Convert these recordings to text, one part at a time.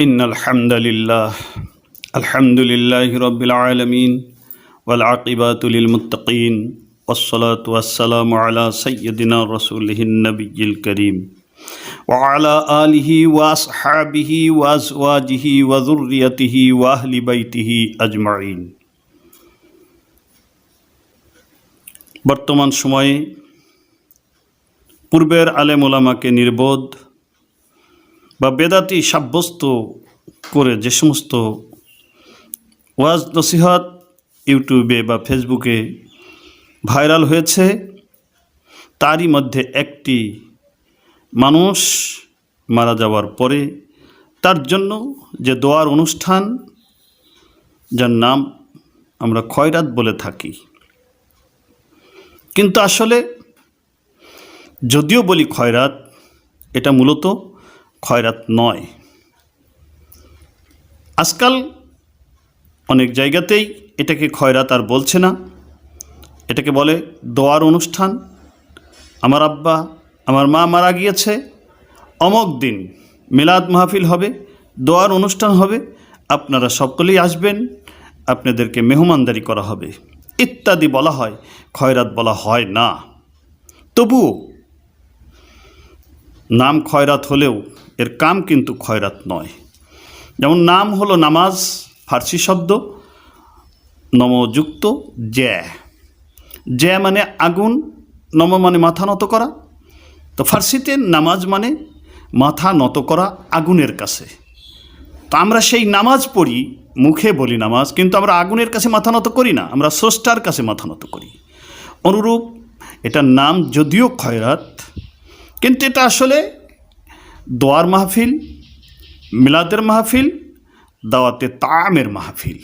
إن الحمد لله الحمد لله رب العالمين والعاقبات للمتقين والصلاة والسلام على سيدنا رسوله النبي الكريم وعلى آله وأصحابه وأزواجه وذريته وأهل بيته أجمعين বর্তমান সময়ে পূর্বের আলেম ওলামাকে নির্বোধ বা বেদাতি সাব্যস্ত করে যে সমস্ত ওয়াজ নসিহত ইউটিউবে বা ফেসবুকে ভাইরাল হয়েছে, তারই মধ্যে একটি মানুষ মারা যাওয়ার পরে তার জন্য যে দোয়ার অনুষ্ঠান, যার নাম আমরা খয়রাত বলে থাকি। কিন্তু আসলে যদিও বলি খয়রাত, এটা মূলত খয়রাত নয়। আজকাল অনেক জায়গাতেই এটাকে খয়রাত আর বলছে না। এটাকে বলে দোয়ার অনুষ্ঠান। আমার আব্বা, আমার মা মারা গিয়েছে, অমক দিন মিলাদ মাহফিল হবে, দোয়ার অনুষ্ঠান হবে, আপনারা সকলেই আসবেন, আপনাদেরকে মেহমানদারি করা হবে। ইত্যাদি বলা হয়, খয়রাত বলা হয় না। তবুও নাম খয়রাত হলেও এর কাম কিন্তু খয়রাত নয়। যেমন নাম হলো নামাজ, ফার্সি শব্দ, নমযুক্ত জ্যা। জ্যা মানে আগুন, নম মানে মাথা নত করা। তো ফার্সিতে নামাজ মানে মাথা নত করা আগুনের কাছে। তো আমরা সেই নামাজ পড়ি, মুখে বলি নামাজ, কিন্তু আমরা আগুনের কাছে মাথা নত করি না, আমরা স্রষ্টার কাছে মাথা নত করি। অনুরূপ, এটার নাম যদিও খয়রাত, কিন্তু এটা আসলে দোয়ার মাহফিল, মিলাদের মাহফিল, দাওয়াতে তামের মাহফিল।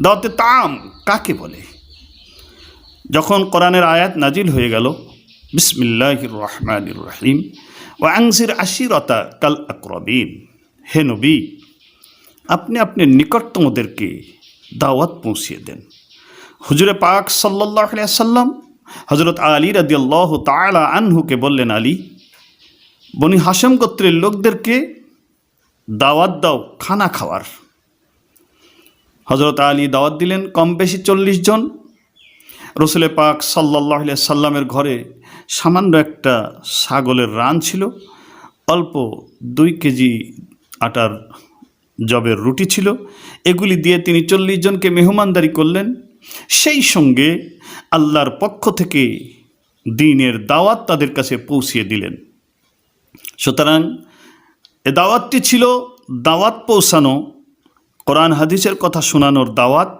দাওয়াতে তাম কাকে বলে? যখন কোরআনের আয়াত নাজিল হয়ে গেল বিসমিল্লাহ রহমান রহিম ও আংসির আশিরতা কাল আকরবিন। হে নবী, আপনি আপনার নিকটতমদেরকে দাওয়াত পৌঁছিয়ে দেন। হুজুরে পাক সাল্লাহ সাল্লাম হজরত আলী রাদিয়াল্লাহ তালা আনহুকে বললেন, আলী বনি হাসেম গোত্রের লোকদেরকে দাওয়াত দাও, খানা খাওয়ার। হজরত আলী দাওয়াত দিলেন কম বেশি চল্লিশ জন। রসুলে পাক সাল্লাহ সাল্লামের ঘরে সামান্য একটা ছাগলের রান ছিল। অল্প দুই কেজি আটার জবের রুটি ছিল। এগুলি দিয়ে তিনি চল্লিশ জনকে মেহমানদারি করলেন। সেই সঙ্গে আল্লাহর পক্ষ থেকে দিনের দাওয়াত তাদের কাছে পৌঁছিয়ে দিলেন। সুতরাং এ দাওয়াতটি ছিল দাওয়াত পৌঁছানো, কোরআন হাদিসের কথা শোনানোর দাওয়াত,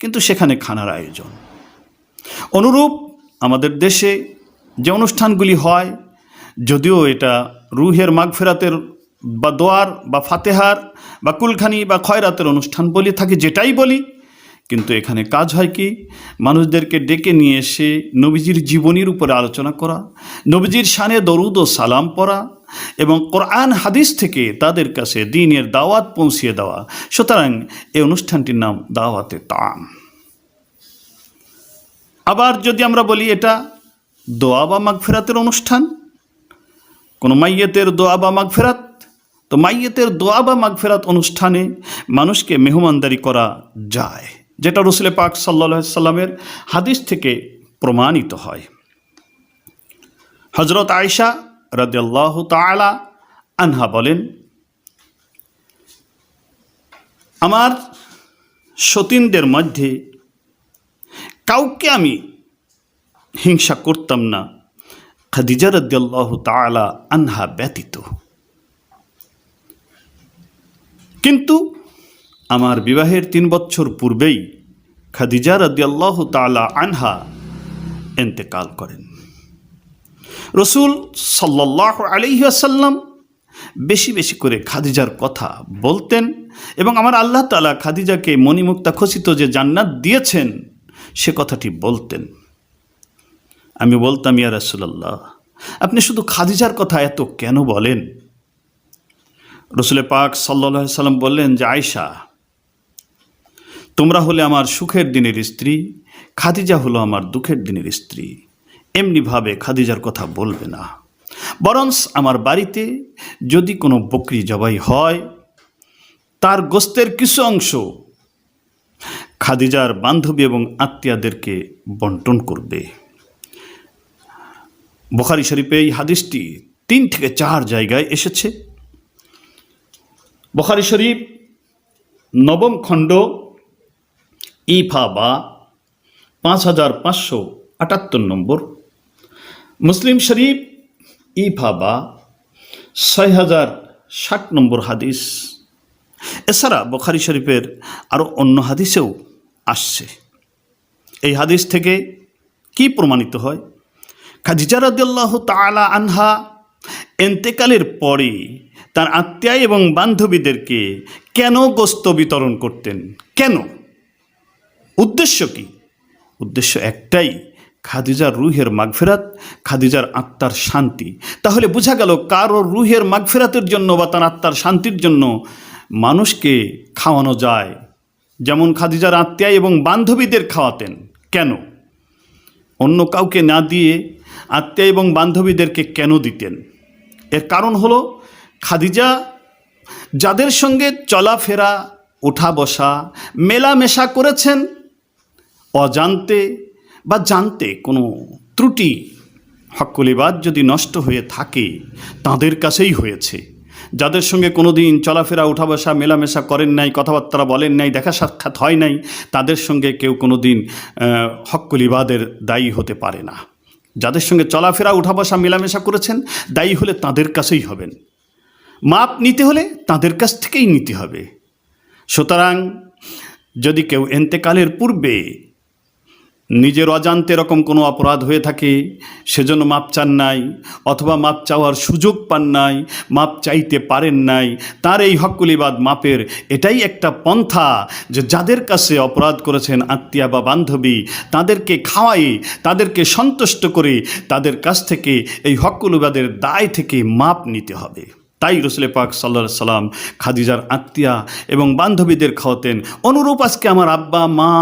কিন্তু সেখানে খানার আয়োজন। অনুরূপ আমাদের দেশে যে অনুষ্ঠানগুলি হয়, যদিও এটা রুহের মাগফেরাতের বা দোয়ার বা ফাতেহার বা কুলখানি বা খয়রাতের অনুষ্ঠান বলি থাকি, যেটাই বলি কিন্তু এখানে কাজ হয় কি? মানুষদেরকে ডেকে নিয়ে এসে নবীজির জীবনীর উপরে আলোচনা করা, নবীজির শানে দরুদ ও সালাম পড়া এবং কোরআন, হাদিস থেকে তাদের কাছে দিনের দাওয়াত পৌঁছিয়ে দেওয়া। সুতরাং এই অনুষ্ঠানটির নাম দাওয়াতে তাম। আবার যদি আমরা বলি এটা দোয়া বা মাগফেরাতের অনুষ্ঠান, কোনো মাইয়েতের দোয়া বা মাগফেরাত, তো মাইয়েতের দোয়া বা মাগফেরাত অনুষ্ঠানে মানুষকে মেহমানদারি করা যায়। যেটা রসুলে পাক সাল্লা সাল্লামের হাদিস থেকে প্রমাণিত হয়। হজরত আয়সা রাদিয়াল্লাহ তালা আনহা বলেন, আমার সতীনদের মধ্যে কাউকে আমি হিংসা করতাম না। খাদিজা রদ্দাল্লাহ তালা আনহা ব্যতীত। কিন্তু আমার বিবাহের তিন বছর পূর্বেই খাদিজা রদ্দাল্লাহ তালা আনহা এন্তেকাল করেন। রসুল সাল্লাহ আলিহাসাল্লাম বেশি বেশি করে খাদিজার কথা বলতেন এবং আমার আল্লাহ তালা খাদিজাকে মণিমুক্তা খচিত যে জান্নাত দিয়েছেন, সে কথাটি বলতেন। আমি বলতাম, ইয়া রাসুলাল্লাহ, আপনি শুধু খাদিজার কথা এত কেন বলেন? রসুলে পাক সাল্লা সাল্লাম বললেন যে আয়সা তোমরা হলে আমার সুখের দিনের স্ত্রী, খাদিজা হলো আমার দুঃখের দিনের স্ত্রী। এমনিভাবে খাদিজার কথা বলবে না। বরঞ্চ আমার বাড়িতে যদি কোনো বকরি জবাই হয়, তার গোস্তের কিছু অংশ খাদিজার বান্ধবী এবং আত্মীয়াদেরকে বন্টন করবে। বুখারি শরীফে এই হাদিসটি তিন থেকে চার জায়গায় এসেছে। বুখারি শরীফ নবম খণ্ড ইফা বা পাঁচ হাজার পাঁচশো আটাত্তর নম্বর। মুসলিম শরীফ ইফা বা ছয় হাজার ষাট নম্বর হাদিস। এছাড়া বখারি শরীফের আরও অন্য হাদিসেও আসছে। এই হাদিস থেকে কি প্রমাণিত হয়? খাদিজা রাদিয়াল্লাহু তাআলা আনহা এন্তেকালের পরে তার আত্মীয় এবং বান্ধবীদেরকে কেন গোস্ত বিতরণ করতেন? কেন? উদ্দেশ্য কি? উদ্দেশ্য একটাই, খাদিজার রুহের মাগফেরাত, খাদিজার আত্মার শান্তি। তাহলে বোঝা গেল কারও রুহের মাগফেরাতের জন্য বা তার আত্মার শান্তির জন্য মানুষকে খাওয়ানো যায়। যেমন খাদিজার আত্মীয় এবং বান্ধবীদের খাওয়াতেন। কেন? অন্য কাউকে না দিয়ে আত্মীয় এবং বান্ধবীদেরকে কেন দিতেন? এর কারণ হলো খাদিজা যাদের সঙ্গে চলাফেরা ওঠা বসা মেলামেশা করেছেন অজান্তে বা জানতে কোনো ত্রুটি হক্কলিবাদ যদি নষ্ট হয়ে থাকে, তাদের কাছেই হয়েছে। যাদের সঙ্গে কোনো দিন চলাফেরা উঠা বসা মেলামেশা করেন নাই, কথাবার্তা বলেন নাই, দেখা সাক্ষাৎ হয় নাই, তাদের সঙ্গে কেউ কোনো দিন হক্কলিবাদের দায়ী হতে পারে না। যাদের সঙ্গে চলাফেরা উঠা বসা মেলামেশা করেছেন, দায়ী হলে তাদের কাছেই হবেন। মাপ নিতে হলে তাদের কাছ থেকেই নিতে হবে। সুতরাং যদি কেউ এন্তেকালের পূর্বে নিজের অজান্তে এরকম কোনো অপরাধ হয়ে থাকে, সেজন্য মাপ চান নাই, অথবা মাপ চাওয়ার সুযোগ পান নাই, মাপ চাইতে পারেন নাই। তার এই হক্কুলিবাদ মাপের এটাই একটা পন্থা যে যাদের কাছে অপরাধ করেছেন আত্মীয়া বা বান্ধবী, তাদেরকে খাওয়াই, তাদেরকে সন্তুষ্ট করে তাদের কাছ থেকে এই হক্কুলিবাদের দায় থেকে মাপ নিতে হবে। তাই রসুলে পাক সাল্লা সাল্লাম খাদিজার আত্মীয়া এবং বান্ধবীদের খাওয়াতেন, অনুরূপ আজকে আমার আব্বা, মা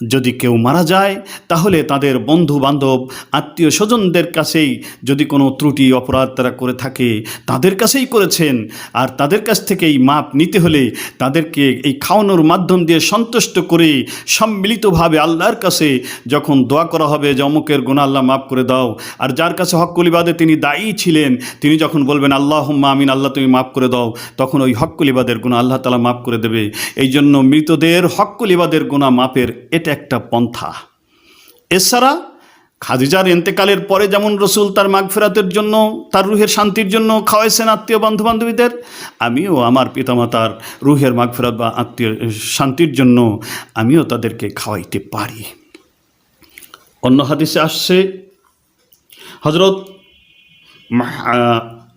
যদি কেউ মারা যায়, তাহলে তাদের বন্ধু বান্ধব আত্মীয় স্বজনদের কাছেই যদি কোনো ত্রুটি, অপরাধ তারা করে থাকে, তাদের কাছেই করেছেন। আর তাদের কাছ থেকে এই মাপ নিতে হলে তাদেরকে এই খাওয়ানোর মাধ্যম দিয়ে সন্তুষ্ট করে সম্মিলিতভাবে আল্লাহর কাছে যখন দোয়া করা হবে যে, অমুকের গুণা আল্লাহ মাফ করে দাও। আর যার কাছে হক্কলিবাদে তিনি দায়ী ছিলেন, তিনি যখন বলবেন আল্লাহ আমিন, আল্লাহ তুমি মাফ করে দাও, তখন ওই হক্কলিবাদের গুণা আল্লাহ তালা মাফ করে দেবে। এই জন্য মৃতদের হক্কলিবাদের গুণা মাপের এটা একটা পন্থা। এছাড়া খাদিজার এন্তেকালের পরে যেমন রসুল তার মাগফেরাতের জন্য, তার রুহের শান্তির জন্য খাওয়াইছেন আত্মীয় বন্ধু বান্ধবীদের, আমিও আমার পিতামাতার রুহের মাগফেরাত বা আত্মীয় শান্তির জন্য আমিও তাদেরকে খাওয়াইতে পারি। অন্য হাদিসে আসছে হজরত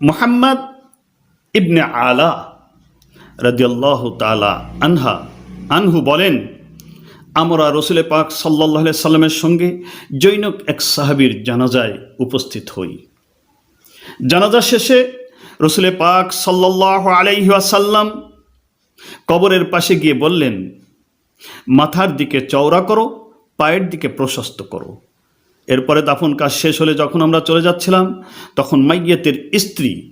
মোহাম্মদ ইবনে আলা রাদিয়াল্লাহু তালা আনহা, আনহু বলেন আমরা রসুলে পাক সাল্লাহ সাল্লামের সঙ্গে জৈনক এক সাহাবির জানাজায় উপস্থিত হই। জানাজা শেষে রসুলে পাক সাল্লাহ আলাইহাসাল্লাম কবরের পাশে গিয়ে বললেন, মাথার দিকে চওড়া করো, পায়ের দিকে প্রশস্ত করো। এরপরে দাফন কাজ শেষ হলে যখন আমরা চলে যাচ্ছিলাম, তখন মাইয়াতের স্ত্রী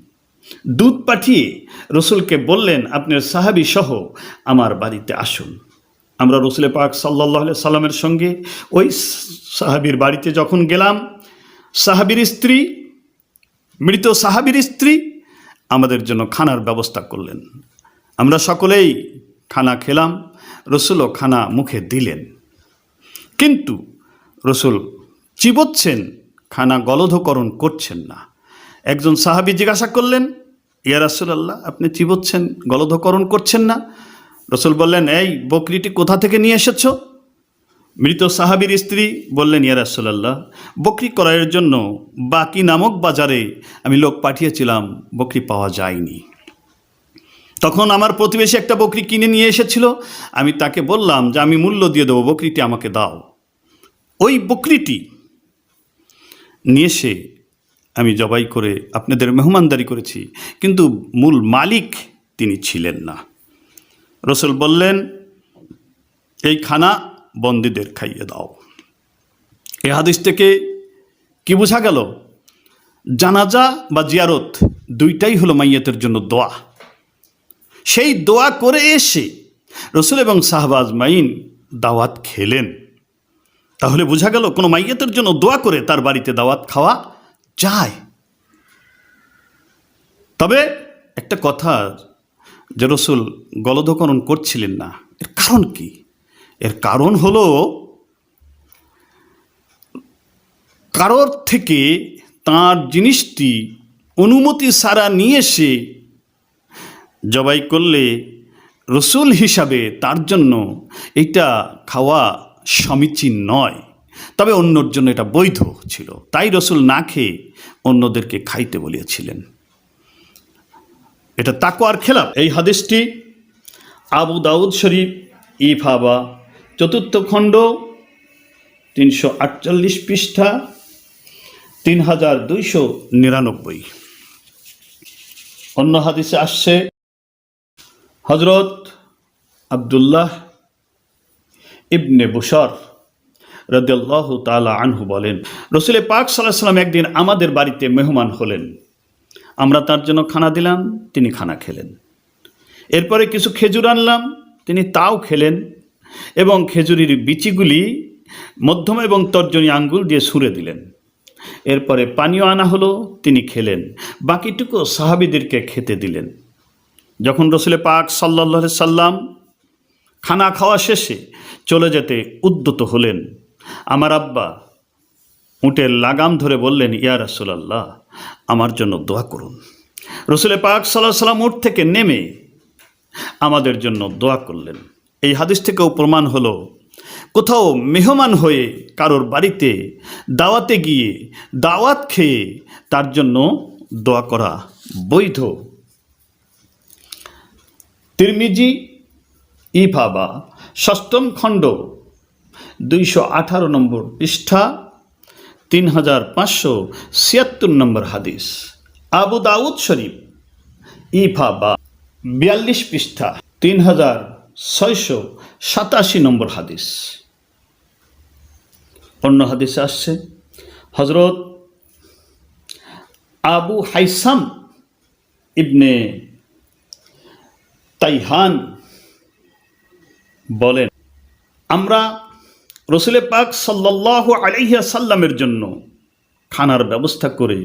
দুধ পাঠিয়ে রসুলকে বললেন, আপনার সাহাবি সহ আমার বাড়িতে আসুন। আমরা রসুলে পাক সাল্লাহ সাল্লামের সঙ্গে ওই সাহাবির বাড়িতে যখন গেলাম, সাহাবির স্ত্রী, মৃত সাহাবির স্ত্রী আমাদের জন্য খানার ব্যবস্থা করলেন। আমরা সকলেই খানা খেলাম, রসুলও খানা মুখে দিলেন। কিন্তু রসুল চিবোচ্ছেন, খানা গলধকরণ করছেন না। একজন সাহাবি জিজ্ঞাসা করলেন, ইয়া রাসুলাল্লাহ, আপনি চিবোচ্ছেন, গলধকরণ করছেন না? রসুল বললেন, এই বকরিটি কোথা থেকে নিয়ে এসেছ? মৃত সাহাবির স্ত্রী বললেন, ইয়া রাসুলাল্লাহ, বকরি করার জন্য বাকি নামক বাজারে আমি লোক পাঠিয়েছিলাম, বকরি পাওয়া যায়নি। তখন আমার প্রতিবেশী একটা বকরি কিনে নিয়ে এসেছিল। আমি তাকে বললাম যে, আমি মূল্য দিয়ে দেবো, বকরিটি আমাকে দাও। ওই বকরিটি নিয়ে এসে আমি জবাই করে আপনাদের মেহমানদারি করেছি, কিন্তু মূল মালিক তিনি ছিলেন না। রসুল বললেন, এই খানা বন্দীদের খাইয়ে দাও। এ হাদিস থেকে কি বোঝা গেল? জানাজা বা জিয়ারত দুইটাই হলো মাইয়াতের জন্য দোয়া। সেই দোয়া করে এসে রসুল এবং শাহবাজ মাইন দাওয়াত খেলেন। তাহলে বোঝা গেল, কোনো মাইয়াতের জন্য দোয়া করে তার বাড়িতে দাওয়াত খাওয়া যায়। তবে একটা কথা যে রসুল গলধকরণ করছিলেন না, এর কারণ কি? এর কারণ হলো, কারোর থেকে তার জিনিসটি অনুমতি সারা নিয়ে এসে জবাই করলে রসুল হিসাবে তার জন্য এটা খাওয়া সমীচীন নয়। তবে অন্যর জন্য এটা বৈধ ছিল। তাই রসুল না খেয়ে অন্যদেরকে খাইতে বলিয়েছিলেন এটা তাকোয়ার খেলাফ। এই হাদিসটি আবু দাউদ শরীফ, ইফাবা, চতুর্থ খণ্ড, তিনশো আটচল্লিশ পৃষ্ঠা তিন হাজার দুইশো নিরানব্বই। অন্য হাদিসে আসছে হজরত আবদুল্লাহ ইবনে বুসর রদাল্লাহ তালা আনহু বলেন রসুলে পাক সাল্লাহ সাল্লাম একদিন আমাদের বাড়িতে মেহমান হলেন। আমরা তার জন্য খানা দিলাম, তিনি খানা খেলেন। এরপরে কিছু খেজুর আনলাম, তিনি তাও খেলেন এবং খেজুরির বিচিগুলি মধ্যম এবং তর্জনী আঙ্গুল দিয়ে সুরে দিলেন। এরপরে পানীয় আনা হলো, তিনি খেলেন। বাকিটুকু সাহাবিদেরকে খেতে দিলেন। যখন রসুলে পাক সাল্লাহ সাল্লাম খানা খাওয়া শেষে চলে যেতে উদ্যত হলেন, আমার আব্বা উটের লাগাম ধরে বললেন, ইয়া রাসুলাল্লাহ, আমার জন্য দোয়া করুন। রসুলে পাক সাল্লাহ সাল্লাম উঠ থেকে নেমে আমাদের জন্য দোয়া করলেন। এই হাদিস থেকেও প্রমাণ হলো, কোথাও মেহমান হয়ে কারোর বাড়িতে দাওয়াতে গিয়ে দাওয়াত খেয়ে তার জন্য দোয়া করা বৈধ। তিরমিজি, ইফাবা, ষষ্ঠম খণ্ড, দুইশো আঠারো নম্বর পৃষ্ঠা। তিন হাজার পাঁচশো ছিয়াত্তর নম্বর হাদিস। আবু দাউদ শরীফ, ইফা বা বিয়াল্লিশ পৃষ্ঠা তিন হাজার ছয়শো সাতাশি নম্বর হাদিস। অন্য হাদিসে আসছে হজরত আবু হাইসাম ইবনে তাইহান বলেন, আমরা রসুলে পাক সাল্লাহ আলাইহা সাল্লামের জন্য খানার ব্যবস্থা করে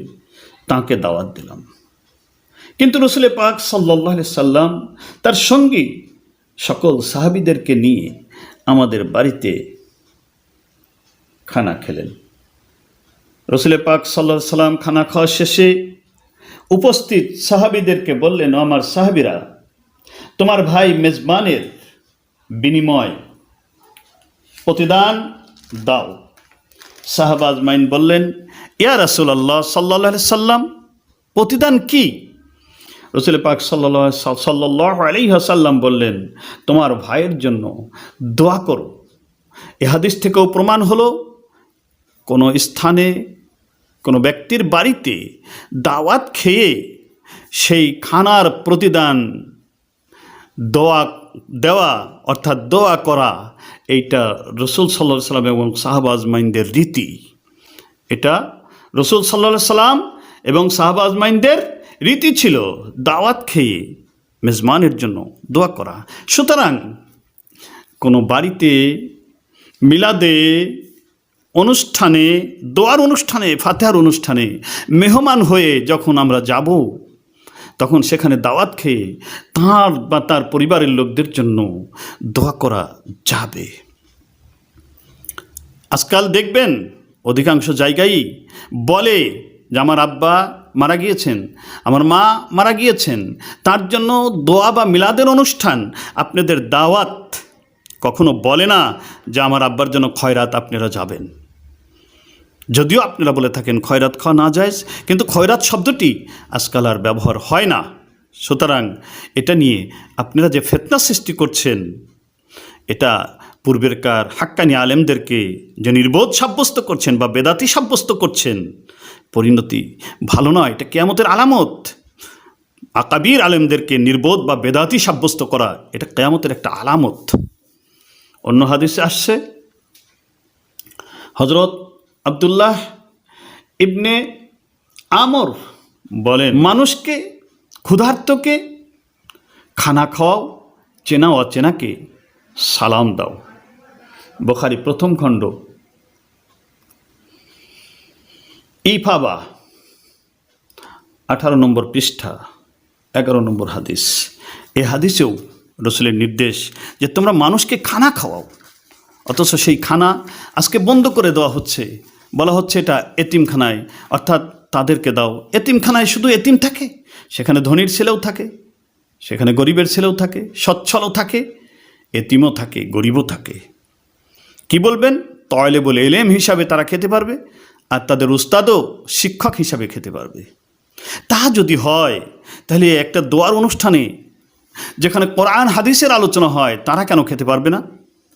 তাকে দাওয়াত দিলাম। কিন্তু রসুলে পাক সাল্লাহ সাল্লাম তার সঙ্গী সকল সাহাবিদেরকে নিয়ে আমাদের বাড়িতে খানা খেলেন। রসুলে পাক সাল্লাহ সাল্লাম খানা খাওয়া শেষে উপস্থিত সাহাবিদেরকে বললেন আমার সাহাবিরা, তোমার ভাই মেজবানের বিনিময় প্রতিদান দাও। শাহবাজ মাইন বললেন, ইয়া রাসুলাল্লাহ সাল্লাহ সাল্লাম, প্রতিদান কি? রসুল পাক সাল্লাহ সাল্লাহ আলী সাল্লাম বললেন, তোমার ভাইয়ের জন্য দোয়া করো। এ হাদিস থেকেও প্রমাণ হলো, কোনো স্থানে কোনো ব্যক্তির বাড়িতে দাওয়াত খেয়ে সেই খানার প্রতিদান দোয়া দেওয়া, অর্থাৎ দোয়া করা, এইটা রসুল সাল্লা সাল্লাম এবং শাহবাজ মাইনদের রীতি। এটা রসুল সাল্লা সাল্লাম এবং শাহবাজ মাইনদের রীতি ছিল দাওয়াত খেয়ে মেজমানের জন্য দোয়া করা। সুতরাং কোনো বাড়িতে, মিলাদে, অনুষ্ঠানে, দোয়ার অনুষ্ঠানে, ফাতেহার অনুষ্ঠানে মেহমান হয়ে যখন আমরা যাব তখন সেখানে দাওয়াত খেয়ে তার বা তার পরিবারের লোকদের জন্য দোয়া করা যাবে। আজকাল দেখবেন অধিকাংশ জায়গায় বলে যে, আমার আব্বা মারা গিয়েছেন, আমার মা মারা গিয়েছেন, তার জন্য দোয়া বা মিলাদের অনুষ্ঠান আপনাদের দাওয়াত। কখনো বলে না যে, আমার আব্বার জন্য খয়রাত আপনারা যাবেন। যদিও আপনারা বলে থাকেন খয়রাত খাওয়া না যায় কিন্তু খয়রাত শব্দটি আজকাল আর ব্যবহার হয় না। সুতরাং এটা নিয়ে আপনারা যে ফেতনা সৃষ্টি করছেন, এটা পূর্বেরকার হাক্কানি আলেমদেরকে যে নির্বোধ সাব্যস্ত করছেন বা বেদাতি সাব্যস্ত করছেন, পরিণতি ভালো নয়, এটা কেয়ামতের আলামত। আকাবির আলেমদেরকে নির্বোধ বা বেদাতি সাব্যস্ত করা, এটা কেয়ামতের একটা আলামত। অন্য হাদিসে আসছে হজরত আবদুল্লাহ ইবনে আমর বলেন। মানুষকে ক্ষুধার্তকে খানা খাওয়াও চেনা অচেনাকে সালাম দাও। বখারি প্রথম খণ্ড। ইফাবা আঠারো নম্বর পৃষ্ঠা এগারো নম্বর হাদিস। এ হাদিসেও রসুলের নির্দেশ যে তোমরা মানুষকে খানা খাওয়াও অথচ সেই খানা আজকে বন্ধ করে দেওয়া হচ্ছে। বলা হচ্ছে এটা এতিমখানায়। অর্থাৎ তাদেরকে দাও। এতিমখানায় শুধু এতিম থাকে? সেখানে ধনীর ছেলেও থাকে, সেখানে গরিবের ছেলেও থাকে, সচ্ছলও থাকে, এতিমও থাকে, গরিবও থাকে। কি বলবেন? তয়লে বলে এলেম হিসাবে তারা খেতে পারবে, আর তাদের উস্তাদও শিক্ষক হিসাবে খেতে পারবে। তা যদি হয়, তাহলে একটা দোয়ার অনুষ্ঠানে যেখানে কোরআন, হাদিসের আলোচনা হয়, তারা কেন খেতে পারবে না?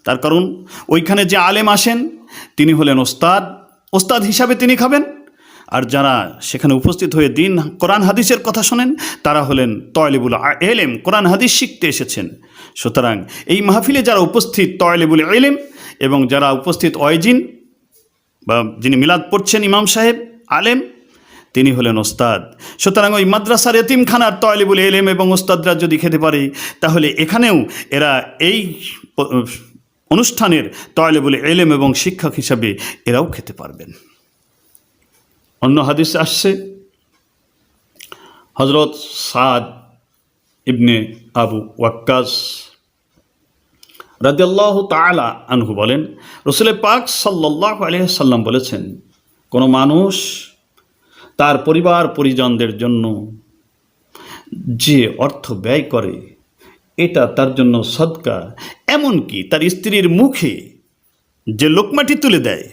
তার কারণ, ওইখানে যে আলেম আসেন, তিনি হলেন ওস্তাদ ওস্তাদ হিসাবে তিনি খাবেন। আর যারা সেখানে উপস্থিত হয়ে দিন, কোরআন হাদিসের কথা শোনেন, তারা হলেন তয়লেবুল এলেম কোরআন হাদিস শিখতে এসেছেন। সুতরাং এই মাহফিলে যারা উপস্থিত, তয়লেবুল এলেম এবং যারা উপস্থিত অয়জিন বা যিনি মিলাদ পড়ছেন ইমাম সাহেব, আলেম, তিনি হলেন ওস্তাদ। সুতরাং ওই মাদ্রাসার এতিমখানার তয়লিবুল এলেম এবং ওস্তাদরা যদি খেতে পারে, তাহলে এখানেও এরা এই অনুষ্ঠানের তয়লিবুল এলেম এবং শিক্ষক হিসাবে এরাও খেতে পারবেন। অন্য হাদিসে আসছে হজরত সাদ ইবনে আবু ওয়াক্কাস রাদিয়াল্লাহ তাআলা আনহু বলেন, রসুলের পাক সাল্লাহ আলহাম বলেছেন, কোনো মানুষ তার পরিবার পরিজনদের জন্য যে অর্থ ব্যয় করে, এটা তার জন্য সদকা এমনকি তার স্ত্রীর মুখে যে লোকমাটি তুলে দেয়,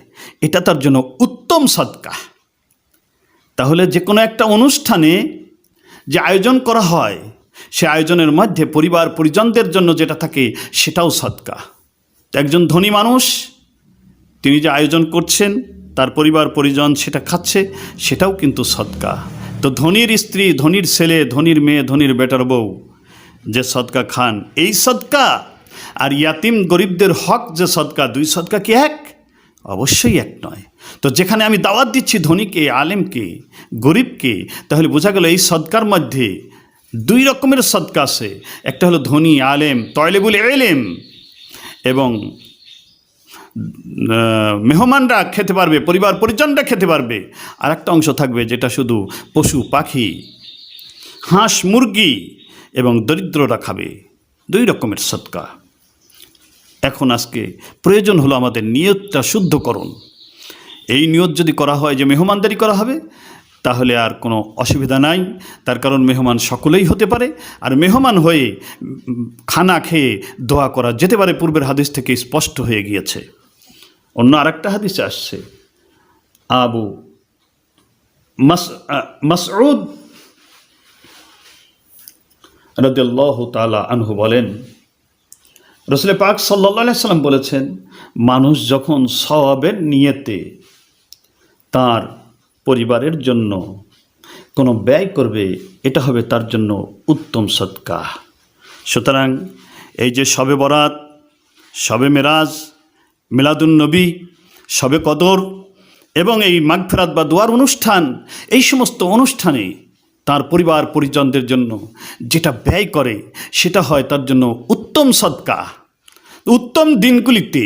এটা তার জন্য উত্তম সদকা। তাহলে যে কোনো একটা অনুষ্ঠানে যে আয়োজন করা হয়, সে আয়োজনের মধ্যে পরিবার পরিজনদের জন্য যেটা থাকে, সেটাও সদকা। একজন ধনী মানুষ, তিনি যে আয়োজন করছেন, তার পরিবার পরিজন সেটা খাচ্ছে, সেটাও কিন্তু সদকা। তো ধনীর স্ত্রী, ধনীর ছেলে, ধনীর মেয়ে, ধনীর বেটার বউ, যে সদকা খান, এই সদকা আর ইয়াতিম গরিবদের হক যে সদকা, দুই সদকা কি এক? অবশ্যই এক নয়। তো যেখানে আমি দাওয়াত দিচ্ছি ধনীকে, আলেমকে, গরিবকে, তাহলে বোঝা গেল এই সদকার মধ্যে দুই রকমের সদকা আছে। একটা হলো ধনী, আলেম, তয়লেবুল এলেম এবং মেহমানরা খেতে পারবে, পরিবার পরিজনরা খেতে পারবে। আর একটা অংশ থাকবে যেটা শুধু পশু, পাখি, হাঁস, মুরগি এবং দরিদ্ররা খাবে। দুই রকমের সৎকা এখন আজকে প্রয়োজন হলো আমাদের নিয়তটা শুদ্ধকরণ এই নিয়ত যদি করা হয় যে মেহমানদারি করা হবে, তাহলে আর কোনো অসুবিধা নাই। তার কারণ মেহমান সকলেই হতে পারে। আর মেহমান হয়ে খানা খেয়ে দোয়া করা যেতে পারে পূর্বের হাদিস থেকে স্পষ্ট হয়ে গিয়েছে। অন্য আরেকটা হাদিসে আসছে, আবু মাস মাসউদ তাআলা আনহু বলেন রসুল পাক সাল্লাহ সাল্লাম বলেছেন, মানুষ যখন সওয়াবের নিয়েতে তার পরিবারের জন্য কোনো ব্যয় করবে, এটা হবে তার জন্য উত্তম সৎকা সুতরাং এই যে শবে বরাত শবে মেরাজ, মিলাদুন নবী শবে কদর এবং এই মাগফেরাত বা দোয়ার অনুষ্ঠান, এই সমস্ত অনুষ্ঠানে তার পরিবার পরিজনদের জন্য যেটা ব্যয় করে, সেটা হয় তার জন্য উত্তম সৎকা, উত্তম দিনগুলিতে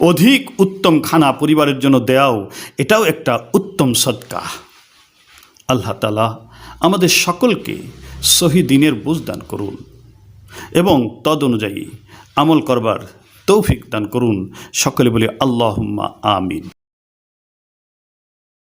অধিক উত্তম খানা পরিবারের জন্য দেয়াও এটাও একটা উত্তম সৎকা। আল্লাহ তালা আমাদের সকলকে সহি দিনের বুঝ দান করুন এবং তদ অনুযায়ী আমল করবার তৌফিক দান করুন। সকলে বলে আল্লাহুম্মা আমিন।